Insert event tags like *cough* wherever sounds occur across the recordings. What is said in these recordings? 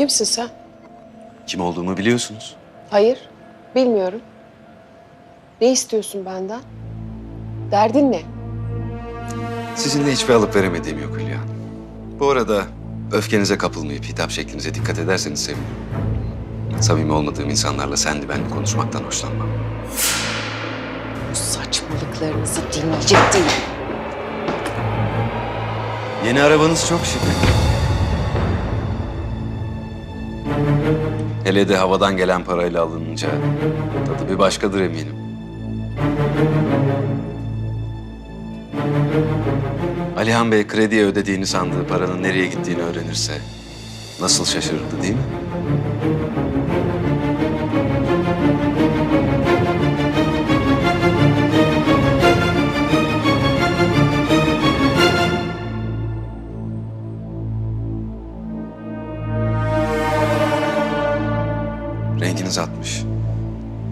Kimsin sen? Kim olduğumu biliyorsunuz. Hayır, bilmiyorum. Ne istiyorsun benden? Derdin ne? Sizinle hiçbir alıp veremediğim yok Hülya Hanım. Bu arada öfkenize kapılmayıp hitap şeklinize dikkat ederseniz sevinirim. Samimi olmadığım insanlarla senli benli konuşmaktan hoşlanmam. Bu saçmalıklarınızı dinleyecek değilim. Yeni arabanız çok şık. Hele de havadan gelen parayla alınınca tadı bir başkadır eminim. Alihan Bey krediye ödediğini sandığı paranın nereye gittiğini öğrenirse nasıl şaşırırdı değil mi?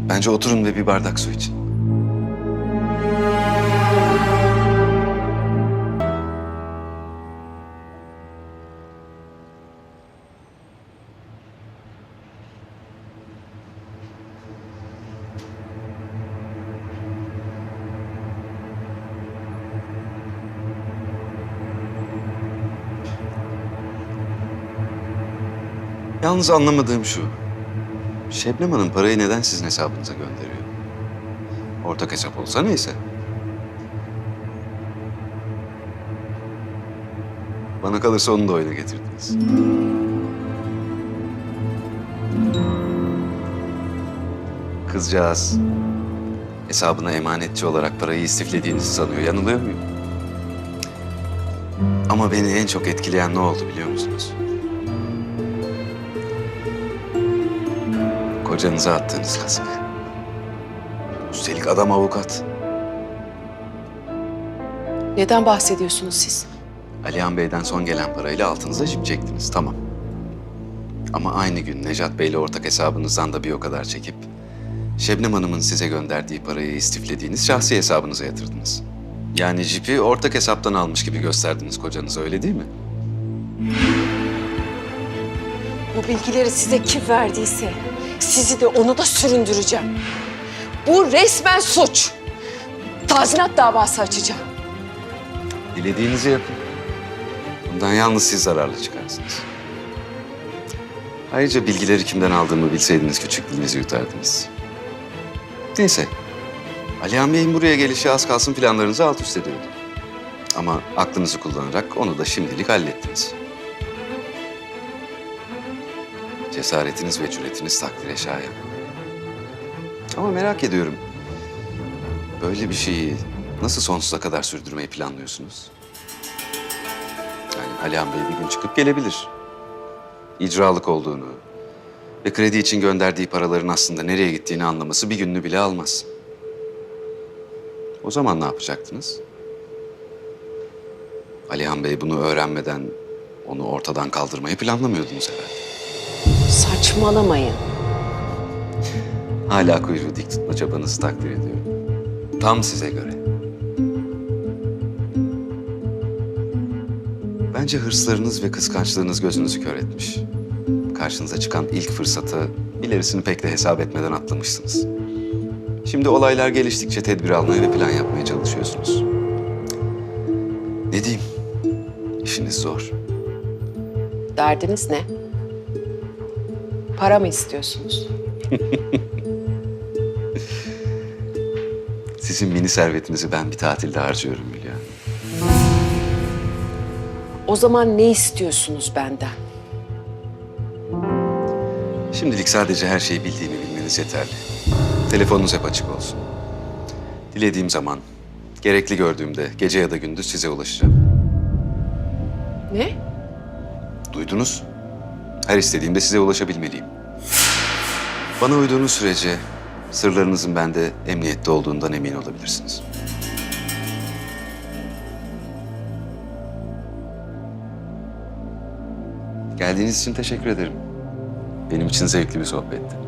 Bence oturun ve bir bardak su için. Yalnız anlamadığım şu. Şebnem Hanım parayı neden sizin hesabınıza gönderiyor? Ortak hesap olsa neyse. Bana kalırsa onu da oyuna getirdiniz. Kızcağız hesabına emanetçi olarak parayı istiflediğinizi sanıyor. Yanılıyor muyum? Ama beni en çok etkileyen ne oldu biliyor musunuz? Kocanıza attığınız kazık. Üstelik adam avukat. Neden bahsediyorsunuz siz? Alihan Bey'den son gelen parayla altınıza jip çektiniz. Tamam. Ama aynı gün Necat Bey'le ortak hesabınızdan da bir o kadar çekip... Şebnem Hanım'ın size gönderdiği parayı istiflediğiniz şahsi hesabınıza yatırdınız. Yani jipi ortak hesaptan almış gibi gösterdiniz kocanıza öyle değil mi? Bu bilgileri size kim verdiyse sizi de onu da süründüreceğim. Bu resmen suç. Tazminat davası açacağım. Dilediğinizi yapın. Bundan yalnız siz zararlı çıkarsınız. Ayrıca bilgileri kimden aldığımı bilseydiniz küçüklüğünüzü yutardınız. Neyse. Alihan Bey'in buraya gelişi az kalsın planlarınızı alt üst ediyordu. Ama aklınızı kullanarak onu da şimdilik hallettiniz. Cesaretiniz ve cüretiniz takdire şayan. Ama merak ediyorum. Böyle bir şeyi nasıl sonsuza kadar sürdürmeyi planlıyorsunuz? Yani Alihan Bey bir gün çıkıp gelebilir. İcralık olduğunu ve kredi için gönderdiği paraların aslında nereye gittiğini anlaması bir gününü bile almaz. O zaman ne yapacaktınız? Alihan Bey bunu öğrenmeden onu ortadan kaldırmayı planlamıyordunuz herhalde. Saçmalamayın. Hala kuyruğu dik tutma çabanızı takdir ediyorum. Tam size göre. Bence hırslarınız ve kıskançlığınız gözünüzü kör etmiş. Karşınıza çıkan ilk fırsatı ilerisini pek de hesap etmeden atlamışsınız. Şimdi olaylar geliştikçe tedbir almaya ve plan yapmaya çalışıyorsunuz. Ne diyeyim? İşiniz zor. Derdiniz ne? Para mı istiyorsunuz? *laughs* Sizin mini servetinizi ben bir tatilde harcıyorum Hülya. O zaman ne istiyorsunuz benden? Şimdilik sadece her şeyi bildiğimi bilmeniz yeterli. Telefonunuz hep açık olsun. Dilediğim zaman, gerekli gördüğümde gece ya da gündüz size ulaşacağım. Ne? Duydunuz? Her istediğimde size ulaşabilmeliyim. Bana uyduğunuz sürece sırlarınızın bende emniyette olduğundan emin olabilirsiniz. Geldiğiniz için teşekkür ederim. Benim için zevkli bir sohbetti.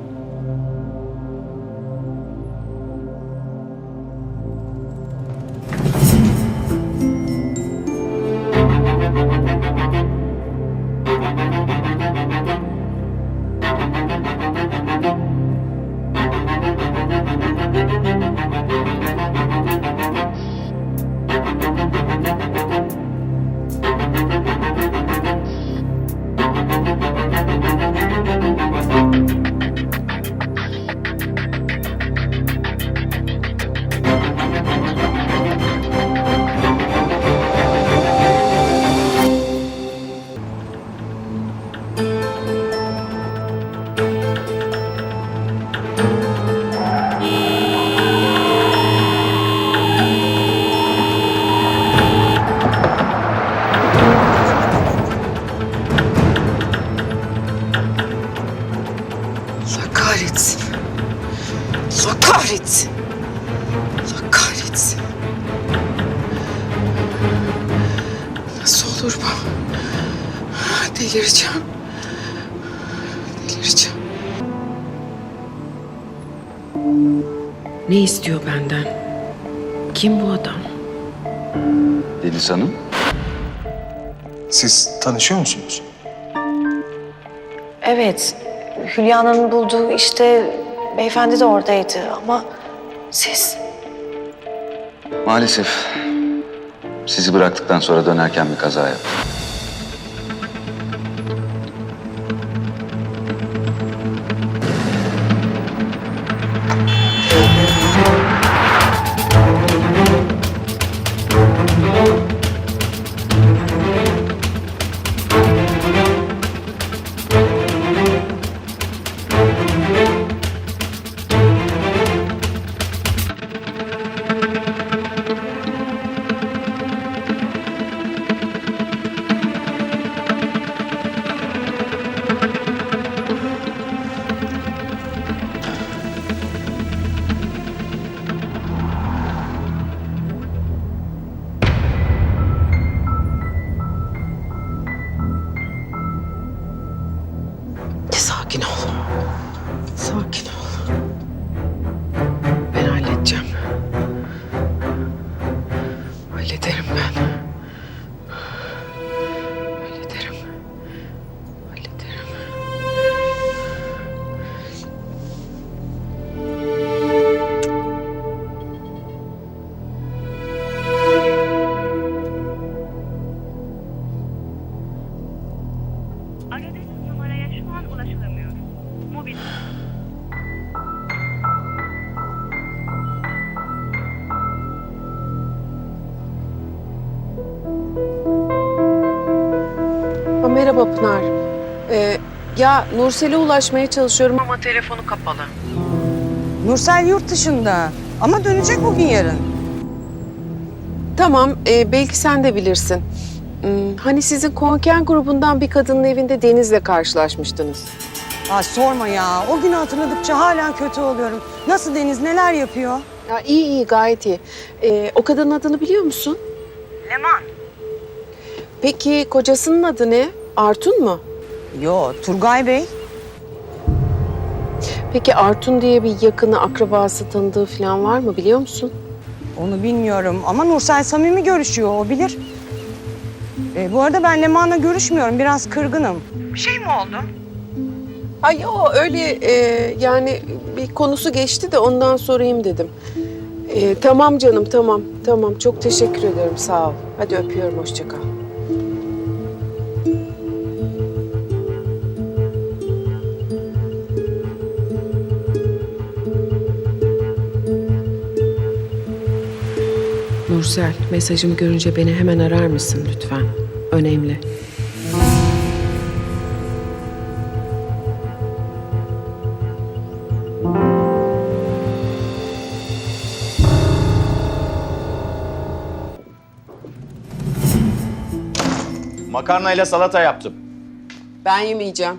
Delireceğim. Delireceğim. Ne istiyor benden? Kim bu adam? Deniz Hanım. Siz tanışıyor musunuz? Evet, Hülya'nın bulduğu işte beyefendi de oradaydı ama siz... Maalesef sizi bıraktıktan sonra dönerken bir kaza yaptım. An ulaşılamıyor. Mobil Ha, merhaba Pınar. Ee, ya Nursel'e ulaşmaya çalışıyorum ama telefonu kapalı. Nursel yurt dışında ama dönecek bugün yarın. Tamam, e, belki sen de bilirsin. Hmm, hani sizin konken grubundan bir kadının evinde Deniz'le karşılaşmıştınız. Aa, sorma ya. O günü hatırladıkça hala kötü oluyorum. Nasıl Deniz neler yapıyor? Ya iyi iyi gayet iyi. Ee, o kadının adını biliyor musun? Leman. Peki kocasının adı ne? Artun mu? Yo Turgay Bey. Peki Artun diye bir yakını, akrabası, tanıdığı falan var mı biliyor musun? Onu bilmiyorum ama Nursel samimi görüşüyor o bilir. Ee, bu arada ben Leman'la görüşmüyorum. Biraz kırgınım. Bir şey mi oldu? Ay o öyle e, yani bir konusu geçti de ondan sorayım dedim. E, tamam canım tamam tamam çok teşekkür ederim sağ ol. Hadi öpüyorum hoşça kal. Nursel mesajımı görünce beni hemen arar mısın lütfen? Önemli. Makarnayla salata yaptım. Ben yemeyeceğim.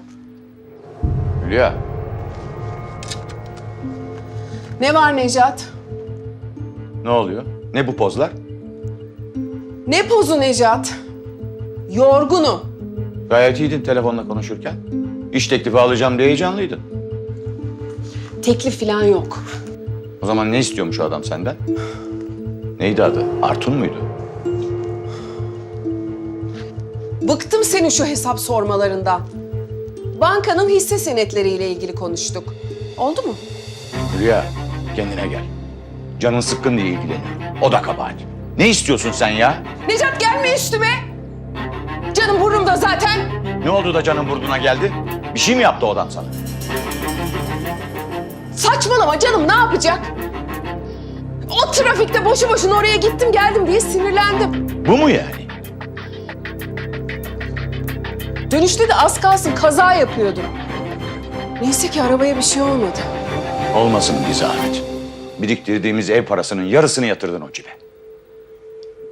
Hülya, Ne var Necat? ne oluyor? Ne bu pozlar? Ne pozu Necat? Yorgunum. Gayet iyiydin telefonla konuşurken. İş teklifi alacağım diye heyecanlıydın. Teklif falan yok. O zaman ne istiyormuş o adam senden? Neydi adı? Artun muydu? Bıktım senin şu hesap sormalarından. Bankanın hisse senetleriyle ilgili konuştuk. Oldu mu? Hülya, kendine gel. Canın sıkkın diye ilgileniyor. O da kabahat. Ne istiyorsun sen ya? Necat gelme üstüme. Canım burnumda zaten. Ne oldu da canın burnuna geldi? Bir şey mi yaptı o adam sana? Saçmalama canım ne yapacak? O trafikte boşu boşuna oraya gittim geldim diye sinirlendim. Bu mu yani? Dönüşte de az kalsın kaza yapıyordum. Neyse ki arabaya bir şey olmadı. Olmasın bir zahmet. Biriktirdiğimiz ev parasının yarısını yatırdın o cibe.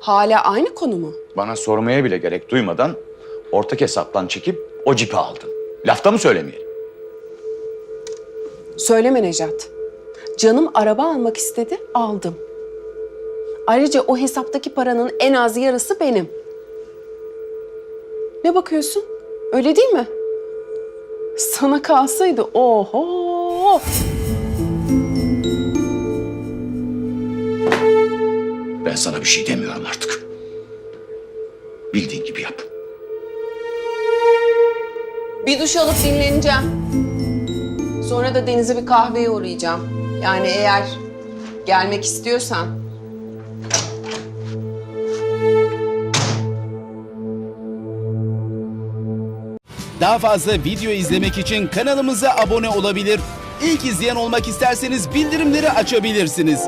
Hala aynı konu mu? Bana sormaya bile gerek duymadan ortak hesaptan çekip o cipi aldın. Lafta mı söylemeyelim? Söyleme Necat. Canım araba almak istedi, aldım. Ayrıca o hesaptaki paranın en az yarısı benim. Ne bakıyorsun? Öyle değil mi? Sana kalsaydı oho. Ben sana bir şey demiyorum artık. Bildiğin gibi yap. Bir duş alıp dinleneceğim. Sonra da Deniz'e bir kahveye uğrayacağım. Yani eğer gelmek istiyorsan. Daha fazla video izlemek için kanalımıza abone olabilir. İlk izleyen olmak isterseniz bildirimleri açabilirsiniz.